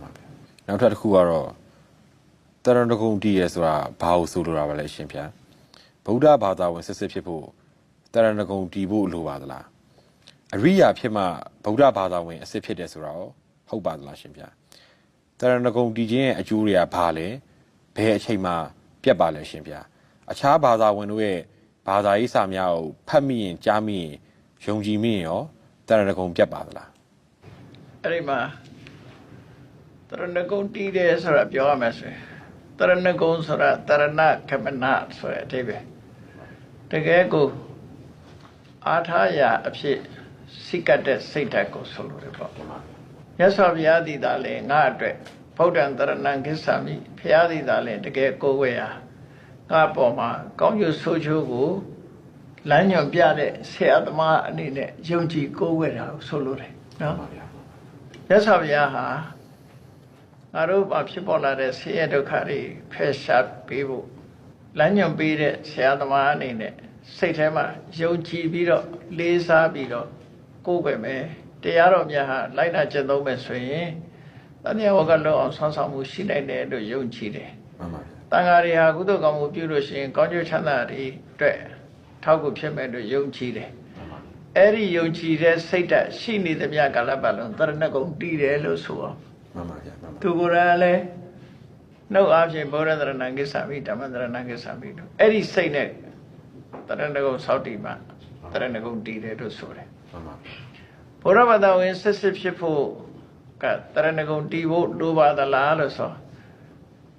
မှန်ပါဗျာနောက်ထပ်တစ်ခုကတော့တရဏဂုံတည်ရဆိုတာဘာလို့ဆိုလိုတာပါလဲရှင်ဗျာဗုဒ္ဓဘာသာဝင်စစ်စစ်ဖြစ်ဖို့တရဏဂုံတည်ဖို့လိုပါသလားအရိယာဖြစ်မှဗုဒ္ဓဘာသာဝင်အစစ်ဖြစ်တယ်ဆိုတာရောဟုတ်ပါသလားရှင်ဗျာတရဏဂုံတည်ခြင်းရဲ့အကျိုးတွေကဘာလဲဘယ်အချိန်မှပြတ်ပါလဲရှင်ဗျာအခြားဘာသာဝင်တို့ရဲ့ဘာသာရေးစာများကိုဖတ်မိရင်ကြားမိရင်ယုံကြည်မိရင်ရောတရဏဂုံပြတ်ပါသလားအဲ့ဒီမှာ တရဏဂုံတီးတယ်ဆိုတာပြောရမယ်ဆိုရင်တရဏဂုံဆိုတာတရဏကမနဆိုတဲ့အဓိပ္ပာယ်တကယ်ကိုအာထာယအဖြစ်စိတ်ကတ်တဲ့စိတ်ဓာတ်ကိုဆိုလိုတယ်ပေါ့မြတ်စွာဘုရားသည်သာလေငါအတွက်ဗုဒ္ဓံတရဏံကိစ္ဆာမိဘုရားသည်သာလေတကယ်ကိုယ်ဝဲဟာငါပေါ်မှာကောင်းကျိုးဆိုးချိုးကိုလမ်းညွန်ပြတဲ့ဆရာသမားအနေနဲ့ယုံကြည်ကိုယ်ဝဲတာကိုဆိုလိုတယ်နော်မြတ်စွာဘုရားဟာ ငါတို့ဘာဖြစ်ပေါ်လာတဲ့ဆင်းရဲဒုက္ခတွေဖယ်ရှားပေးဖို့လမ်းညွှန်ပေးတဲ့ဆရာသမားအနေနဲ့စိတ်ထဲမှာယုံကြည်ပြီးတော့လေးစားပြီးတော့ကိုယ်ပဲမယ်တရားတော်များဟာလိုက်နာကျင့်သုံးမယ်ဆိုရင်တဏှာဝကလုံးအောင်ဆွမ်းဆောင်မှုရှိနိုင်တယ်လို့ယုံကြည်တယ်မှန်ပါဗျာတန်ဃာတွေဟာကုသိုလ်ကောင်းမှုပြုလို့ရှိရင်ကောင်းကျိုးချမ်းသာတွေအတွက်ထောက်ကူဖြစ်မယ်လို့ယုံကြည်တယ်မှန်ပါအဲ့ဒီယုံကြည်တဲ့စိတ်ဓာတ်ရှိနေသမျှကာလပတ်လုံးတရဏဂုံတည်တယ်လို့ဆိုအောင် မှန်ပါဗျာမှန်ပါသူကိုယ်တိုင်လည်းနှုတ်အားဖြင့်ဘောရတရဏကိစ္ဆာမိဓမ္မတရဏကိစ္ဆာမိတို့အဲ့ဒီစိတ်နဲ့တရဏဂုံစောက်တည်မှတရဏဂုံတည်တယ်လို့ဆိုတယ်မှန်ပါဘုရားဘာသာဝင်စစ်စစ်ဖြစ်ဖို့ကတရဏဂုံတည်ဖို့လိုပါသလားလို့ဆို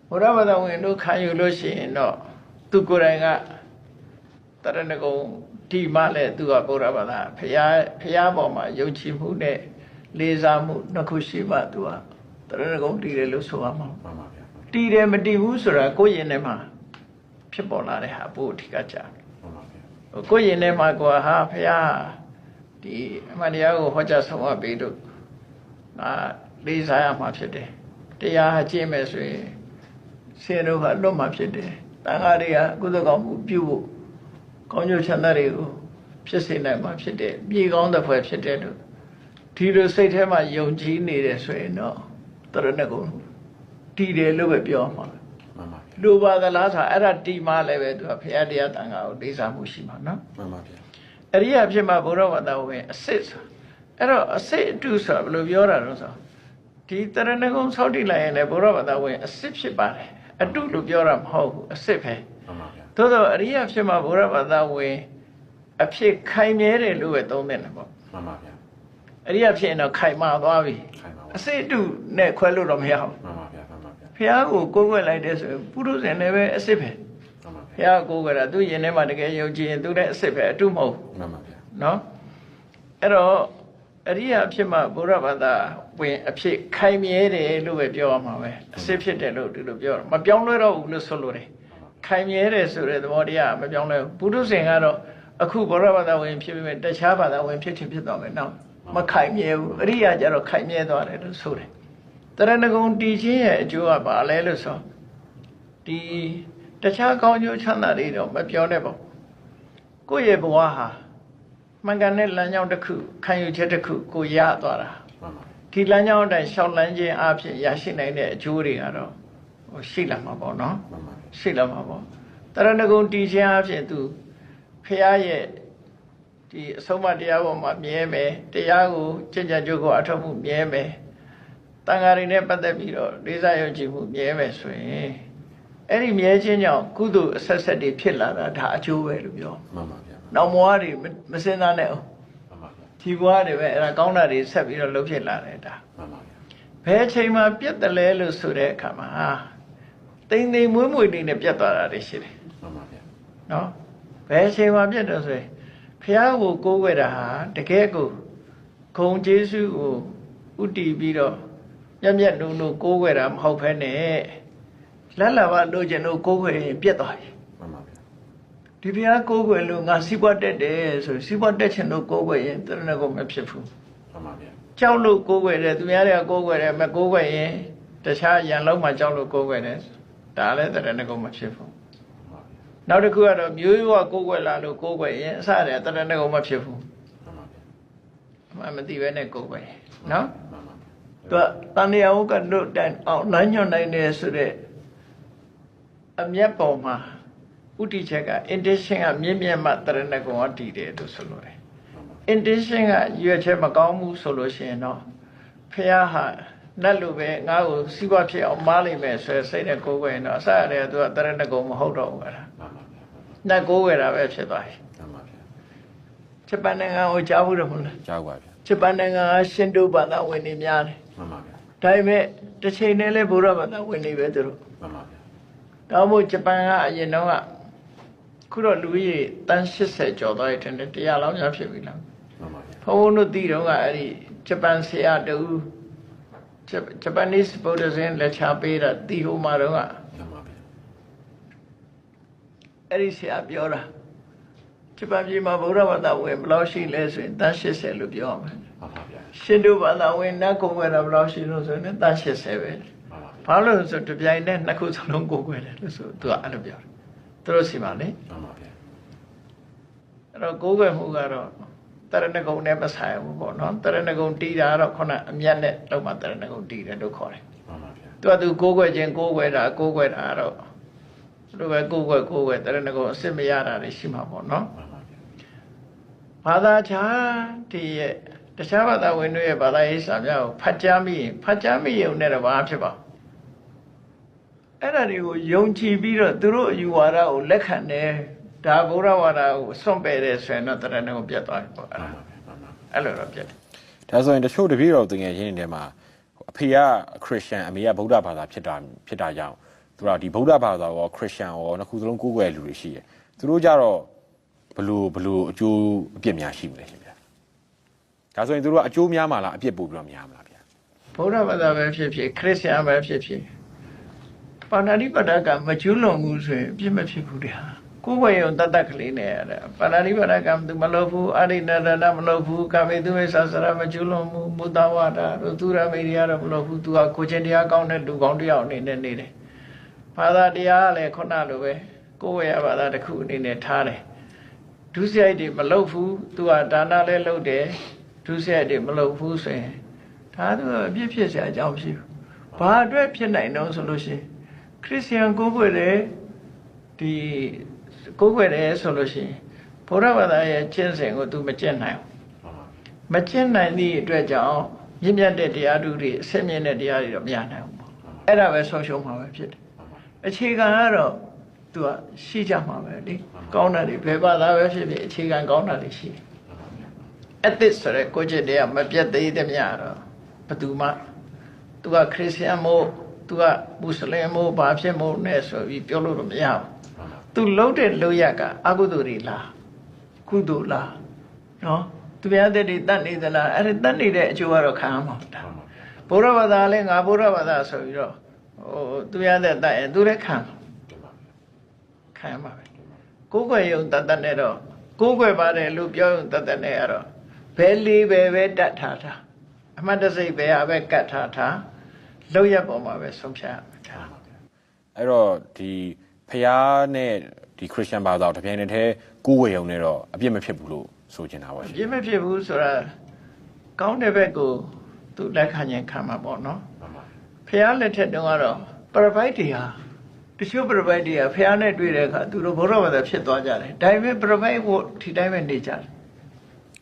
ဘုရားဘာသာဝင်တို့ခံယူလို့ရှိရင်တော့သူကိုယ်တိုင်ကတရဏဂုံတည်မှလည်းသူကဘုရားဘာသာဖရာဖရာပေါ်မှာယုံကြည်မှုနဲ့လေးစားမှုနှစ်ခုရှိမှသူကတ ရဏဂုံတည်တယ်လို့ဆိုရမှာမှန်ပါဗျာတည်တယ်မတည်ဘူးဆိုတာကိုယ့်ရင်ထဲမှာဖြစ်ပေါ်လာတဲ့ဟာပို့အဓိကကြတယ်မှန်ပါဗျာဟိုကိုယ့်ရင်ထဲမှာကိုယ်ဟာဖះဒီအမှန်တရားကိုဟောကြားဆုံးမပေးလို့ငါလေးစားရမှာဖြစ်တယ်တရားဟကျင့်မယ်ဆိုရင်ဆင်းတို့ကလွတ်မှာဖြစ်တယ်တန်ဃာတွေကကုသကောင်းမှုပြုဖို့ကောင်းကျိုးချမ်းသာတွေကိုဖြစ်စေနိုင်မှာဖြစ်တယ်မြေကောင်းတဲ့ဖွဲ့ဖြစ်တယ်လို့ဒီလိုစိတ်ထဲမှာယုံကြည်နေတယ်ဆိုရင်တော့ တရဏဂုံတည်တယ်လို့ပဲပြောမှာမှန်ပါဗျာလူပါသလားဆိုအဲ့ဒါတီမာလည်းပဲသူကဘုရားတရားတန်ခါကိုလေးစားမှုရှိမှာနော်မှန်ပါဗျာအရိယာဖြစ်မှာဘုရားဝတ္တဝင်အစစ်ဆိုအဲ့တော့အစစ်အတုဆိုတာဘယ်လိုပြောတာလဲဆိုဒီတရဏဂုံဆောက်တည်လိုက်ရင်လည်းဘုရားဝတ္တဝင်အစစ်ဖြစ်ပါတယ်အတုလို့ပြောတာမဟုတ်ဘူးအစစ်ပဲမှန်ပါဗျာသို့တော့အရိယာဖြစ်မှာဘုရားဝတ္တဝင်အဖြစ်ခိုင်မြဲတယ်လို့ပဲသုံးတယ်နော်ပေါ့မှန်ပါဗျာ အရိယာဖြစ်ရင်တော့ခိုင်မာသွားပြီခိုင်ပါပါအစစ်အတုနဲ့ခွဲလို့တော့မရဘူးမှန်ပါဗျာမှန်ပါဗျာဘုရားကိုကိုးကွယ်လိုက်တဲ့ဆိုရင်ပုရုဇဉ်လည်းပဲအစစ်ပဲမှန်ပါဘုဗျာရားကိုယ်ကတာသူယင်ထဲမှာတကယ်ယုံကြည်ရင်သူလည်းအစ်စ်ပဲအတုမဟုတ်မှန်ပါဗျာနော်အဲ့တော့အရိယာဖြစ်မှဘုရားဘာသာဝင်အဖြစ်ခိုင်မြဲတယ်လို့ပဲပြောရမှာပဲအစ်စ်ဖြစ်တယ်လို့ဒီလိုပြောတာမပြောင်းလဲတော့ဘူးလို့ဆိုလိုတယ်ခိုင်မြဲတယ်ဆိုတဲ့သဘောတရားမပြောင်းလဲဘူးဘုဒ္ဓဆင်ကတော့အခုဘုရားဘာသာဝင်ဖြစ်ပြီးတခြားဘာသာဝင်ဖြစ်ချင်ဖြစ်သွားမယ်နော် မခိုင်မြဲဘူးအရိယာကျတော့ခိုင်မြဲသွားတယ်လို့ဆိုတယ်တရဏဂုံတည်ခြင်းရဲ့အကျိုးကဘာလဲလို့ဆိုဒီတခြားကောင်းကျိုးချမ်းသာတွေတော့မပြောနဲ့ပေါ့ကိုယ့်ရဲ့ဘဝဟာမှန်ကန်တဲ့လမ်းကြောင်းတစ်ခုခံယူချက်တစ်ခုကိုရသွားတာမှန်ပါဒီလမ်းကြောင်းအတိုင်းရှောက်လန်းခြင်းအဖြစ်ရရှိနိုင်တဲ့အကျိုးတွေကတော့ဟိုရှိလာမှာပေါ့နော်မှန်ပါရှိလာမှာပေါ့တရဏဂုံတည်ခြင်းအဖြစ်သူဖះရဲ့ ဒီအဆုံးအမတရားပေါ်မှာမြဲမယ်တရားကိုကြင်ကြံကြိုးကိုအထောက်မှုမြဲမယ်တန်ဃာတွေနဲ့ပတ်သက်ပြီးတော့လေးစားယုံကြည်မှုမြဲမယ်ဆိုရင်အဲ့ဒီမြဲခြင်းကြောင့်ကုသိုလ်အဆက်ဆက်တွေဖြစ်လာတာဒါအကျိုးပဲလို့ပြောမှန်ပါဗျာနောက်ဘဝတွေမမစင်စားနဲ့အောင်မှန်ပါဗျာဒီဘဝတွေပဲအဲ့ဒါကောင်းတာတွေဆက်ပြီးတော့လုပ်ဖြစ်လာတယ်ဒါမှန်ပါဗျာဘယ်အချိန်မှာပြတ်တယ်လဲလို့ဆိုတဲ့အခါမှာတိမ်တိမ်မွေးမွေးလေးနဲ့ပြတ်သွားတာတွေရှိတယ်မှန်ပါဗျာနော်ဘယ်အချိန်မှာပြတ်တယ်ဆိုရင် ဖះကိုကိုးကွယ်တာဟာတကယ်ကိုဂုံကျေးဇူးကိုဥတည်ပြီးတော့မျက်မျက်နှုံနှုံကိုးကွယ်တာမဟုတ်ဘဲနဲ့လက်လာပါလို့ကျင်လို့ကိုးကွယ်ရင်ပြတ်သွားပြီမှန်ပါဗျာဒီဘုရားကိုးကွယ်လို့ငါစီးပွားတက်တယ်ဆိုစီးပွားတက်ချင်လို့ကိုးကွယ်ရင်တရဏဂုံမဖြစ်ဘူးမှန်ပါဗျာကြောက်လို့ကိုးကွယ်တယ်သူများတွေကကိုးကွယ်တယ်မကိုးကွယ်ရင်တခြားရန်လုံးမှကြောက်လို့ကိုးကွယ်တယ်ဒါလည်းတရဏဂုံမဖြစ်ဘူးမှ န်ပါဗျာနောက်တစ်ခုကတော့မျိုးရိုးကကိုးကွယ်လာလို့ကိုးကွယ်ရင်အစတည်းတရဏဂုံမဖြစ်ဘူးမှန်ပါဗျာအမှန်မသိပဲနဲ့ကိုးကွယ်တယ်နော်မှန်ပါသူကတန်ရာဟုတ်ကတို့တိုင်အောင်လမ်းညွှန်နိုင်တယ်ဆိုတဲ့အမျက်ပေါ်မှာဥတီချက်က intention ကမြင့်မြတ်မှတရဏဂုံကတည်တယ်လို့ဆိုလို့တယ် intention ကရွေချက်မကောင်းဘူးဆိုလို့ရှိရင်တော့ဖះဟာနတ်လိုပဲငါ့ကိုစီးပွားဖြစ်အောင်မားလိမ့်မယ်ဆိုရယ်စိတ်နဲ့ကိုယ်ကိုယ်ရင်တော့အစရတယ်သူကတရဏဂုံမဟုတ်တော့ဘူးကွာ မှန်ပါဗျာနတ်ကိုယ်ဝယ်တာပဲဖြစ်သွားပြီမှန်ပါဗျာဂျပန်နိုင်ငံကိုကြားဘူးတယ်မဟုတ်လားကြောက်ပါဗျာဂျပန်နိုင်ငံကရှင်တိုဘာသာဝင်နေများတယ်မှန်ပါဗျာဒါပေမဲ့တစ်ချိန်တည်းလဲဘုရားဘာသာဝင်နေပဲသူတို့မှန်ပါဗျာဒါမို့ဂျပန်ကအရင်တော့ကခုတော့လူကြီးတန်း80ကျော်သွားရတဲ့တရားလောင်းရဖြစ်ပြီလားမှန်ပါဗျာဘုန်းဘုန်းတို့သိတော့ကအဲ့ဒီဂျပန်ဆရာတူဂျပန်နစ်ဗုဒ္ဓဇင်လက်ချပေးတာတီဟိုမှာတော့ကမှန်ပါဗျာ အဲ့ဒီဆရာပြောတာဂျပန်ပြည်မှာဗုဒ္ဓဘာသာဝင်ဘယ်လောက်ရှိလဲဆိုရင်တန်း80လို့ပြောရမယ်မှန်ပါဗျာရှင်တို့ဘာသာဝင်နတ်ကိုယ်ွယ်တာဘယ်လောက်ရှိလို့ဆိုရင်တန်း80ပဲမှန်ပါဗျာဘာလို့လဲဆိုတပြိုင်တည်းနှစ်ခုစလုံးကိုယ်ွယ်တယ်လို့ဆိုသူကအဲ့လိုပြောတယ်သူတို့စီမှာလေမှန်ပါဗျာအဲ့တော့ကိုယ်ွယ်မှုကတော့တရဏဂုံနဲ့မဆိုင်ဘူးပေါ့နော်တရဏဂုံတီးတာကတော့ခုနအမျက်နဲ့တော့မှတရဏဂုံတီးတယ်လို့ခေါ်တယ်မှန်ပါဗျာသူကသူကိုးကွယ်ခြင်းကိုးကွယ်တာကိုးကွယ်တာတော့ သူတို့ပဲကိုးကွယ်ကိုးကွယ်တရဏဂုံအစစ်မရတာတွေရှိမှာပေါ့နော်မှန်ပါဗျာဘာသာခြားတည်းရဲ့တခြားဘာသာဝင်တွေရဲ့ဘာသာရေးစာများကိုဖတ်ကြားမိရင်ဖတ်ကြားမိရုံနဲ့တော့ဘာဖြစ်ပါ့အဲ့ဒါတွေကိုယုံကြည်ပြီးတော့သူတို့အယူဝါဒကိုလက်ခံတယ်ဒါဗုဒ္ဓဝါဒကိုစွန့်ပယ်တယ်ဆိုရင်တော့တရဏဂုံပြတ်သွားပြီပေါ့အဲ့မှဒါန်ပါဗျာမှန်ပါအဲ့လိုတော့ပြတ်တယ်ဒါဆိုရင်တချို့တပည့်တော်တကယ်ရင်းနေတယ်မှာအဖေကခရစ်ယာန်အမေကဗုဒ္ဓဘာသာဖြစ်တာဖြစ်တာကြောင့် သူကဒီဗုဒ္ဓဘာသာရောခရစ်ယာန်ရောနှစ်ခုစလုံးကိုးကွယ်လူတွေရှိတယ်သူတို့ကြတော့ဘလို့ဘလို့အကျိုးအပြစ်များရှိမလဲရှင်ဗျာဒါဆိုရင်သူတို့ကအကျိုးများမှာလားအပြစ်ပို့ပြီးတော့များမလားဗျာဗုဒ္ဓဘာသာပဲဖြစ်ဖြစ်ခရစ်ယာန်ပဲဖြစ်ဖြစ်ပါဏာတိပါဒကမကျွလွန်ဘူးဆိုရင်အပြစ်မဖြစ်ဘူးတဲ့ဟာကိုယ်ဝေယုံတတ်တတ်ကလေးနဲ့ရတယ်ပါဏာတိပါဒကမသူမလုပ်ဘူးအရိဏဒနာမလုပ်ဘူးကာမေသူဝိသဆရာမကျွလွန်ဘူးမုဒဝါဒတို့သူရမေရိယတော့မလုပ်ဘူးသူကကိုချင်းတရားကောင်းတဲ့လူကောင်းတစ်ယောက်အနေနဲ့နေတယ် ဘာသာတရားကလည်းခုနလိုပဲကိုယ်ဝေယဘာသာတစ်ခုအနေနဲ့ထားတယ်ဒုစရိုက်တွေမလုပ်ဘူးသူကဒါနလည်းလုပ်တယ်ဒုစရိုက်တွေမလုပ်ဘူးဆိုရင်ဒါသူအပြစ်ဖြစ်စရာအကြောင်းမရှိဘူး။ဘာအတွက်ဖြစ်နိုင်တော့ဆိုလို့ရှိရင်ခရစ်ယာန်ကိုယ်ွယ်တဲ့ဒီကိုယ်ွယ်တဲ့ဆိုလို့ရှိရင်ဘုရားဘာသာရဲ့ကျင့်စဉ်ကိုသူမကျင့်နိုင်ဘူးမှန်ပါ။မကျင့်နိုင်သည့်အတွက်ကြောင့်မြင့်မြတ်တဲ့တရားဓုတွေအစစ်မြင့်တဲ့တရားတွေတော့မရနိုင်ဘူးပေါ့။အဲ့ဒါပဲဆုံးရှုံးမှာပဲဖြစ်တယ်မှန်ပါ။ အခြေခံကတော့သူကရှိကြမှာပဲလေ။ကောင်းတာတွေဘယ်ဘာသာပဲဖြစ်ဖြစ်အခြေခံကောင်းတာတွေရှိတယ်။ ethics ဆိုတဲ့ကိုယ်ကျင့်တရားမပြတ်သေးတဲ့မြတ်တော့ဘယ်သူမှသူကခရစ်ယာန်မို့သူကမွတ်စလင်မို့ဘာဖြစ်မို့နဲ့ဆိုပြီးပြောလို့တော့မရဘူးမှန်ပါသူလုံးတဲ့လုံးရကအကုသိုလ်တွေလားကုသိုလ်လားနော်သူများတဲ့တွေတတ်နေသလားအဲ့ဒါတတ်နေတဲ့အကျိုးကတော့ခံရမှာမဟုတ်ဘူးဘုရားဘာသာလဲငါဘုရားဘာသာဆိုပြီးတော့ ဟိုသူများတဲ့တတ်ရင်သူလည်းခံမှာခံရမှာပဲကိုယ်ွယ်ယုံတတ်တတ်နဲ့တော့ကိုယ်ွယ်ပါတယ်လို့ပြောယုံတတ်တတ်နဲ့ကတော့ဘယ်လေးပဲပဲတတ်ထားတာအမှတ်တစိတ်ပဲအပဲကတ်ထားတာလောက်ရပေါ်မှာပဲဆုံးဖြတ်ရမှာဒါအဲ့တော့ဒီဖျားနဲ့ဒီခရစ်ယာန်ဘာသာကိုတစ်ပြိုင်တည်းတည်းကိုးဝယ်ရုံနဲ့တော့အပြစ်မဖြစ်ဘူးလို့ဆိုချင်တာပါရှင်ပြင်းမဖြစ်ဘူးဆိုတာကောင်းတဲ့ဘက်ကိုသူလက်ခံရင်ခံမှာပေါ့နော်မှန်ပါ ဖះလက်ထက်တုန်းကတော့ပရပိုက်တွေဟာတချို့ပရပိုက်တွေကဖះနဲ့တွေ့တဲ့အခါသူတို့ဘုရားဘာသာဖြစ်သွားကြတယ်ဒါပေမဲ့ပရပိုက်ကိုဒီတိုင်းပဲနေကြတယ်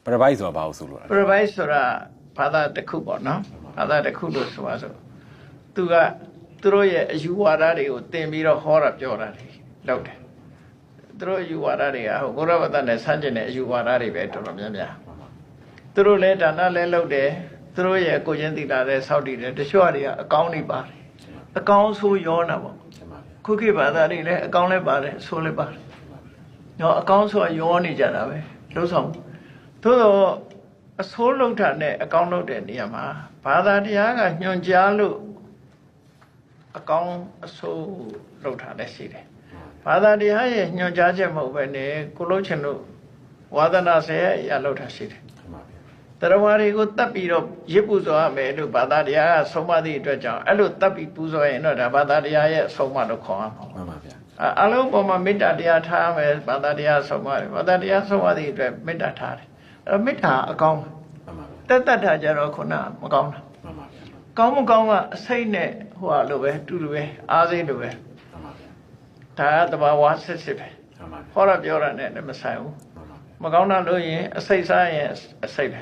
ပရပိုက်ဆိုတာဘာလို့ဆိုလို့လဲပရပိုက်ဆိုတာဘာသာတစ်ခုပေါ့နော်ဘာသာတစ်ခုလို့ဆိုပါစို့သူကသူတို့ရဲ့အယူဝါဒတွေကိုသင်ပြီးတော့ဟောတာပြောတာတွေလုပ်တယ်သူတို့အယူဝါဒတွေကဟိုဘုရားဘာသာနဲ့ဆန့်ကျင်တဲ့အယူဝါဒတွေပဲတော်တော်များများသူတို့လည်းဒါနလည်းလုပ်တယ် သူတို့ရဲ့ကိုချင်းသီလာလည်းစောက်တည်တယ်တချို့တွေကအကောင်းနေပါတယ်အကောင်းဆိုးရောတာပေါ့မှန်ပါဗျာခုခေတ်ဘာသာတွေလည်းအကောင်းလည်းပါတယ်ဆိုးလည်းပါတယ်နော်အကောင်းဆိုးရောနေကြတာပဲလုံးဆောင်သို့တော့အဆိုးလုံးတာနဲ့အကောင်းလုပ်တဲ့နေရာမှာဘာသာတရားကညွှန်ကြားလို့အကောင်းအဆိုးလုပ်တာလည်းရှိတယ်ဘာသာတရားရဲ့ညွှန်ကြားချက်မဟုတ်ပဲနဲ့ကိုလို့ချင်လို့ဝါဒနာဆဲအရာလုပ်တာရှိတယ်မှန်ပါဗျာ တရားဝါတွေကိုတတ်ပြီးတော့ရစ်ပူဇော်ရမယ်လို့ဘာသာတရားကဆုံးမသည့်အတွက်ကြောင့်အဲ့လိုတတ်ပြီးပူဇော်ရင်တော့ဒါဘာသာတရားရဲ့ဆုံးမလို့ခေါ်ရမှာမှန်ပါဗျာအအလုံးပေါ်မှာမေတ္တာတရားထားရမယ်ဘာသာတရားဆုံးမတယ်ဘာသာတရားဆုံးမသည့်အတွက်မေတ္တာထားတယ်အဲ့တော့မေတ္တာအကောင်းမှန်ပါဗျာတက်တတ်တာကြတော့ခုနမကောင်းတာမှန်ပါဗျာကောင်းမကောင်းကအစိတ်နဲ့ဟိုဟာလိုပဲတူတူပဲအားစိတ်လိုပဲမှန်ပါဗျာဒါကတဘာဝစစ်စစ်ပဲမှန်ပါဗျာဟောရပြောရတဲ့လည်းမဆိုင်ဘူးမှန်ပါဗျာမကောင်းတာလို့ရင်အစိတ်စားရင်အစိတ်ပဲ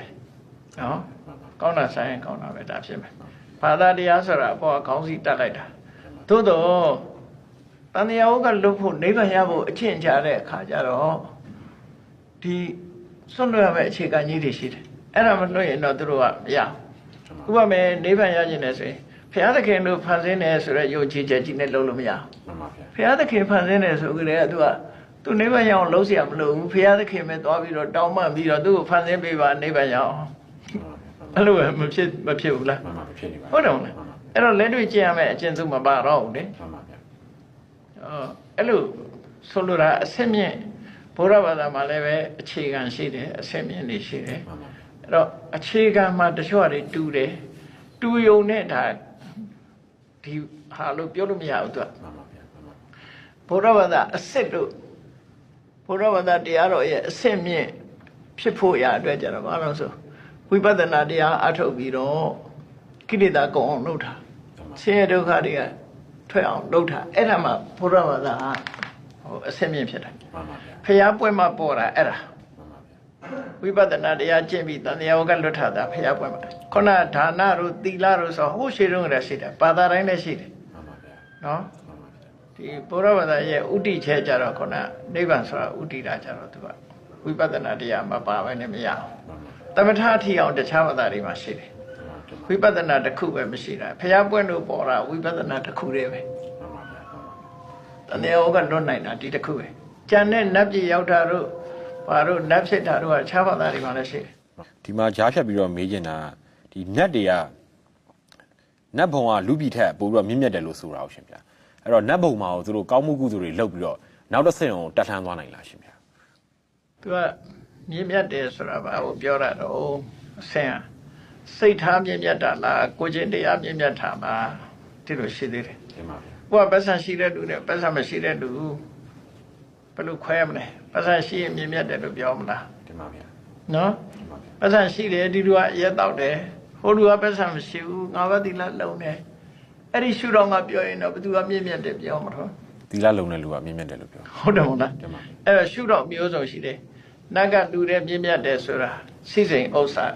နော် မှန်ပါ ကောင်းတာဆိုင်ရင်ကောင်းတာပဲဒါဖြစ်မယ်ဘာသာတရားဆိုတာအပေါ်ကခေါင်းစည်းတက်လိုက်တာသို့တော့တန်တရားဟုတ်ကလွတ်ဖို့နိဗ္ဗာန်ရဖို့အချင်းချတဲ့အခါကျတော့ဒီဆွတ်လွတ်ရမယ့်အခြေခံကြီးတွေရှိတယ်အဲ့ဒါမလွတ်ရင်တော့သူတို့ကမရဘူးဥပမာနိဗ္ဗာန်ရခြင်းနဲ့ဆိုရင်ဘုရားသခင်တို့ဖန်ဆင်းတယ်ဆိုတော့ယုံကြည်ချက်ကြီးနဲ့လုံးလို့မရဘူး မှန်ပါဗျာ ဘုရားသခင်ဖန်ဆင်းတယ်ဆိုကြတဲ့ကသူကသူနိဗ္ဗာန်ရအောင်လုံးเสียမလို့ဘူးဘုရားသခင်ပဲသွားပြီးတော့တောင်းပန်ပြီးတော့သူ့ကိုဖန်ဆင်းပေးပါနိဗ္ဗာန်ရအောင် အဲ့လိုပဲမဖြစ်မဖြစ်ဘူးလားမှန်ပါဖြစ်နေပါဟုတ်တယ်မလားအဲ့တော့လက်တွေ့ကျင့်ရမယ့်အကျင့်စုမပါတော့ဘူးလေမှန်ပါဗျာအော်အဲ့လိုဆိုလိုတာအစစ်မြင့်ဘုရားဘာသာမှာလည်းပဲအခြေခံရှိတယ်အစစ်မြင့်နေရှိတယ်မှန်ပါဗျာအဲ့တော့အခြေခံမှာတချို့တွေတူတယ်တူယုံနဲ့ဒါဒီဟာလို့ပြောလို့မရဘူးသူကမှန်ပါဗျာမှန်ပါဘုရားဘာသာအစစ်လို့ဘုရားဘာသာတရားတော်ရဲ့အစစ်မြင့်ဖြစ်ဖို့ရအတွက်ကြတော့ဘာလို့ဆို ဝိပဿနာတရားအထုတ်ပြီးတော့ကိလေသာကုန်အောင်လုပ်တာမှန်ပါဆင်းရဲဒုက္ခတွေကထွက်အောင်လုပ်တာအဲ့ဒါမှဘုရားဘာသာဟိုအစစ်မြင့်ဖြစ်တာမှန်ပါဗျာဖျားပွဲမှာပေါ်တာအဲ့ဒါမှန်ပါဗျာဝိပဿနာတရားကျင့်ပြီးတန်တရားဝကလွတ်ထတာဖျားပွဲမှာခုနဒါနတို့သီလတို့ဆိုဟိုရှိတုန်းကလည်းရှိတယ်ဘာသာတိုင်းလည်းရှိတယ်မှန်ပါဗျာနော်မှန်ပါဗျာဒီဘုရားဘာသာရဲ့ဥတီချဲကြတော့ခုနနိဗ္ဗာန်ဆိုတာဥတီတာကြတော့သူကဝိပဿနာတရားမပါဘဲနဲ့မရအောင်မှန်ပါ သမထအထီအောင်တခြားဘာသာတွေမှာရှိတယ်မှန်ပါဝိပဿနာတစ်ခုပဲမရှိတာဖျားပွဲတို့ပေါ်တာဝိပဿနာတစ်ခုတည်းပဲမှန်ပါဗျာတန်တရားဝကလွတ်နိုင်တာဒီတစ်ခုပဲကြံတဲ့နတ်ပြည်ရောက်တာတို့ဘာတို့နတ်ဖြစ်တာတို့ကခြားဘာသာတွေမှာလည်းရှိတယ်ဒီမှာကြားဖြတ်ပြီးတော့မေးချင်တာဒီနတ်တွေကနတ်ဘုံကလူပြည်ထက်ပို့ပြီးတော့မြင့်မြတ်တယ်လို့ဆိုတာကိုရှင်ဗျာအဲ့တော့နတ်ဘုံမှာကိုသူတို့ကောင်းမှုကုသိုလ်တွေလုပ်ပြီးတော့နောက်တစ်ဆင့်အောင်တက်ထမ်းသွားနိုင်လားရှင်ဗျာသူက မြင့်မြတ်တယ်ဆိုတာဘာကိုပြောတာတော့အဆင်စိတ်ထားမြင့်မြတ်တာလားကိုယ်ချင်းတရားမြင့်မြတ်တာလားဒီလိုရှိသေးတယ်မှန်ပါဗျာကိုကပတ်စံရှိတဲ့လူနဲ့ပတ်စံမရှိတဲ့လူဘယ်လိုခွဲမလဲပတ်စံရှိရင်မြင့်မြတ်တယ်လို့ပြောမလားမှန်ပါဗျာနော်မှန်ပါဗျာပတ်စံရှိတယ်ဒီလူကအရက်တော့တယ်ဟိုလူကပတ်စံမရှိဘူးငါဘတိလလုံးတယ်အဲ့ဒီရှုတော့ငါပြောရင်တော့ဘသူကမြင့်မြတ်တယ်ပြောမှာတော့သီလလုံတဲ့လူကမြင့်မြတ်တယ်လို့ပြောဟုတ်တယ်မဟုတ်လားမှန်ပါအဲ့တော့ရှုတော့မျိုးစုံရှိတယ် နတ်ကလူတဲ့မြင့်မြတ်တယ်ဆိုတာစိစိန်ဥစ္စာ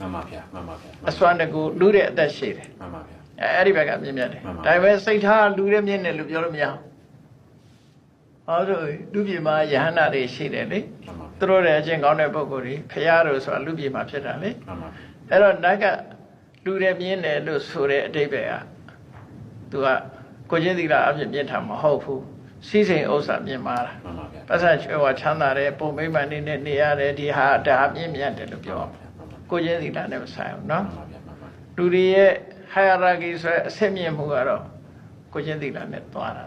မှန်ပါဗျာမှန်ပါဗျာအစွမ်းတကူလူတဲ့အသက်ရှိတယ်မှန်ပါဗျာအဲအဲ့ဒီဘက်ကမြင့်မြတ်တယ်မှန်ပါဒါပေမဲ့စိတ်ထားလူတဲ့မြင့်တယ်လို့ပြောလို့မရဘူးဟောဆိုလူပြည်မှာယဟန္တာတွေရှိတယ်လေမှန်ပါသူတို့ရဲ့အကျင့်ကောင်းတဲ့ပုဂ္ဂိုလ်တွေဖရာတို့ဆိုတာလူပြည်မှာဖြစ်တာလေမှန်ပါအဲ့တော့နတ်ကလူတဲ့မြင့်တယ်လို့ဆိုတဲ့အတိတ်ပဲကသူကကိုချင်းသီလအဖြစ်မြင့်တာမဟုတ်ဘူး စီးစိမ်ဥစ္စာမြင့်မာတာမှန်ပါဗျာပတ်စံချွဲဝါချမ်းသာတယ်ပုံမိမ့်မှန်နေနဲ့နေရတယ်ဒီဟာဒါမြင့်မြတ်တယ်လို့ပြောအောင်ကိုချင်းသီလနဲ့မဆိုင်ဘူးနော်မှန်ပါဗျာမှန်ပါလူတွေရဲ့ hierarchy ဆိုတဲ့အဆင့်မြင့်မှုကတော့ကိုချင်းသီလနဲ့သွားတာ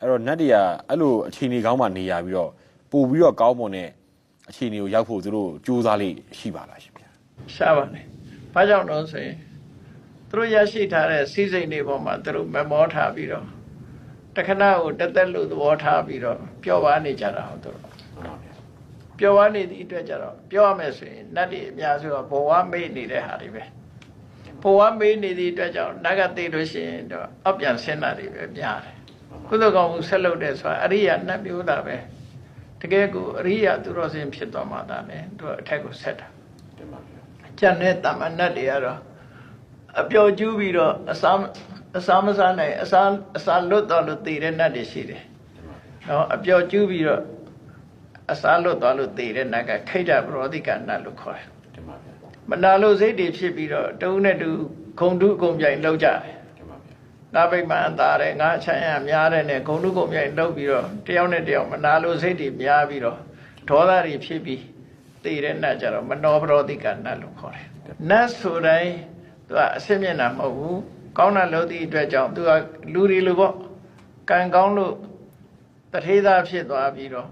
အဲ့တော့နတ်တွေကအဲ့လိုအခြေအနေကောင်းမှနေရပြီးတော့ပို့ပြီးတော့ကောင်းမွန်တဲ့အခြေအနေကိုရောက်ဖို့သူတို့စူးစမ်းလေးရှိပါလားရှင်ဗျာရှားပါလေ။ဘာကြောင့်လို့ဆိုရင်သူတို့ရရှိထားတဲ့စီးစိမ်တွေပေါ်မှာသူတို့မမောထားပြီးတော့ တခဏကိုတက်တက်လို့သဘောထားပြီးတော့ပျော်ပါနေကြတာဟုတ်သူတို့မှန်ပါဗျာပျော်ပါနေသည့်အတွက်ကြတော့ပြောရမယ်ဆိုရင်နတ်တွေအများစုကဘဝမေ့နေတဲ့ဟာတွေပဲဘဝမေ့နေသည့်အတွက်ကြောင့်နတ်ကသိလို့ရှိရင်တော့အပြန်ဆင်းတာတွေပဲများတယ်ကုသိုလ်ကောင်းမှုဆက်လုပ်တဲ့ဆိုတာအရိယာနတ်မျိုးတာပဲတကယ်ကိုအရိယာသူတော်စင်ဖြစ်သွားမှသာလေသူကအထက်ကိုဆက်တာမှန်ပါဗျာကျန်တဲ့တမန်နတ်တွေကတော့အပျော်ကျူးပြီးတော့အစာ အစာမစားနိုင်အစာအစာလွတ်သွားလို့တည်တဲ့နတ်တွေရှိတယ်။နော်အပျော်ကျူးပြီးတော့အစာလွတ်သွားလို့တည်တဲ့နတ်ကခိတ္တပရောတိကနတ်လို့ခေါ်တယ်မှန်ပါဗျာ။မနာလို့စိတ်တွေဖြစ်ပြီးတော့တုံးနဲ့တူဂုံတုဂုံပြိုင်လောက်ကြတယ်မှန်ပါဗျာ။ငါပိတ်မှန်သားတယ်ငါချမ်းရများတယ်နဲ့ဂုံတုဂုံပြိုင်လောက်ပြီးတော့တယောက်နဲ့တယောက်မနာလို့စိတ်တွေများပြီးတော့ဒေါသတွေဖြစ်ပြီးတည်တဲ့နတ်ကြတော့မနောပရောတိကနတ်လို့ခေါ်တယ်။နတ်ဆိုတိုင်းသူကအစစ်မျက်နှာမဟုတ်ဘူး။ ကောင်းတာလို့သည့်အတွက်ကြောင့်သူကလူတွေလိုပေါ့။ကံကောင်းလို့တထေးသားဖြစ်သွားပြီးတော့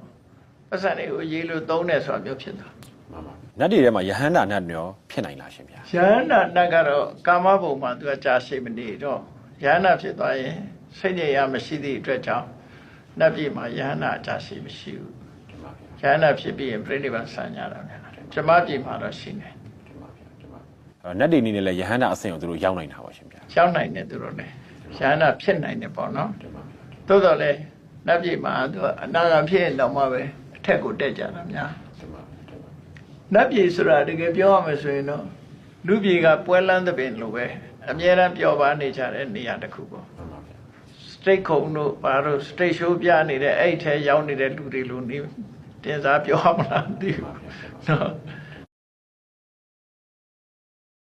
ပတ်စံတွေကိုရေးလို့သုံးတယ်ဆိုတာမျိုးဖြစ်သွားမှန်ပါနတ်တွေထဲမှာယဟန္တာနတ်တွေရောဖြစ်နိုင်လားရှင်ဗျာ။ယဟန္တာနတ်ကတော့ကာမဘုံမှာသူကကြာရှိမနေတော့ယဟန္တာဖြစ်သွားရင်စိတ်ညစ်ရမရှိသည့်အတွက်ကြောင့်နတ်ပြည်မှာယဟန္တာကြာရှိမရှိဘူးမှန်ပါဗျာ။ယဟန္တာဖြစ်ပြီးရင်ပြိဋိဘံဆံရတာများတယ်။ဇမပြည်မှာတော့ရှိနေမှန်ပါဗျာမှန်ပါအဲ့ တော့နတ်တွေအနေနဲ့လည်းယဟန္တာအဆင့်ကိုသူတို့ရောက်နိုင်တာပါရှင်ဗျာရှောင်းနိုင်တယ်သူတို့လည်းရှားနာဖြစ်နိုင်တယ်ပေါ့နော်တင်ပါဗျာသို့တော်လည်းနတ်ပြည်မှာသူကအနာဂတ်ဖြစ်ရင်တော့မှပဲအထက်ကိုတက်ကြတာများတင်ပါဗျာတင်ပါနတ်ပြည်ဆိုတာတကယ်ပြောရမယ်ဆိုရင်တော့လူပြည်ကပွဲလန်းသပင်လိုပဲအမြဲတမ်းပျော်ပါနေကြတဲ့နေရာတစ်ခုပေါ့မှန်ပါဗျာစတိတ်ခုံတို့ဘာလို့စတိတ်ရှိုးပြနေတဲ့အဲ့ထဲရောက်နေတဲ့လူတွေလိုနေတင်စားပြောမလားမသိဘူးနော်